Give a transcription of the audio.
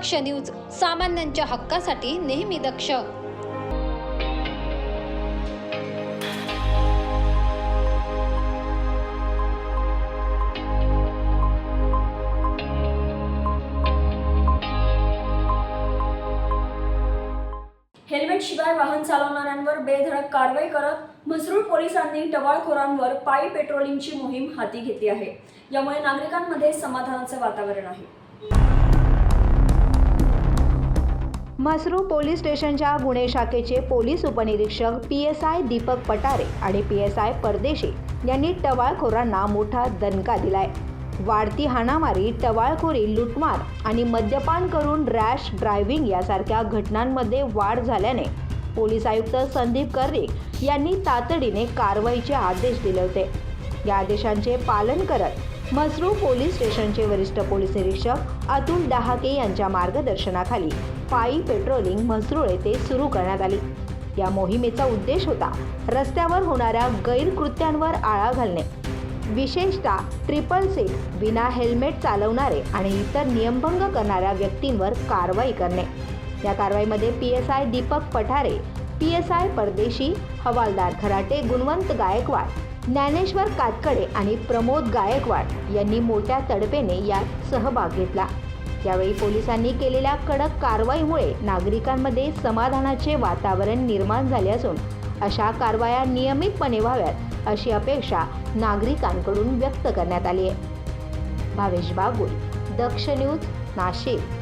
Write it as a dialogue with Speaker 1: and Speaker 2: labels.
Speaker 1: दक्ष news सामान्यांच्या हक्कासाठी नेहमी दक्ष.
Speaker 2: हेल्मेट शिवाय वाहन चालवणाऱ्यांवर बेधडक कारवाई करत म्हसरूळ पोलिसांनी टवाळखोरांवर पायी पेट्रोलिंगची मोहीम हाती घेतली आहे. यामुळे नागरिकांमध्ये समाधानाचे वातावरण आहे.
Speaker 3: मसरू पोलीस स्टेशनच्या गुन्हे शाखेचे पोलीस उपनिरीक्षक P S I Deepak Patare आणि पी एस आय परदेशी यांनी टवाळखोरांना मोठा दणका दिलाय. वाढती हाणामारी टवाळखोरी लुटमार आणि मद्यपान करून रॅश ड्रायव्हिंग यासारख्या घटनांमध्ये वाढ झाल्याने पोलीस आयुक्त संदीप कर्णिक यांनी तातडीने कारवाईचे आदेश दिले होते. या आदेशांचे पालन करत म्हसरू पोलीस स्टेशनचे वरिष्ठ पोलीस निरीक्षक अतुल डहाके यांच्या मार्गदर्शनाखाली पायी पेट्रोलिंग म्हसरूळ येथे सुरू करण्यात आली. या मोहिमेचा उद्देश होता रस्त्यावर होणाऱ्या गैरकृत्यांवर आळा घालणे. विशेषतः ट्रिपल सीट विना हेल्मेट चालवणारे आणि इतर नियमभंग करणाऱ्या व्यक्तींवर कारवाई करणे. या कारवाईमध्ये P S I Deepak Pathare P S I Pardeshi हवालदार खराटे गुणवंत गायकवाड ज्ञानेश्वर कातकडे आणि प्रमोद गायकवाड यांनी मोठ्या तडफेने यात सहभाग घेतला. यावेळी पोलिसांनी केलेल्या कडक कारवाईमुळे नागरिकांमध्ये समाधानाचे वातावरण निर्माण झाले असून अशा कारवाया नियमितपणे व्हाव्यात अशी अपेक्षा नागरिकांकडून व्यक्त करण्यात आली आहे. भावेश बागुल दक्ष न्यूज नाशिक.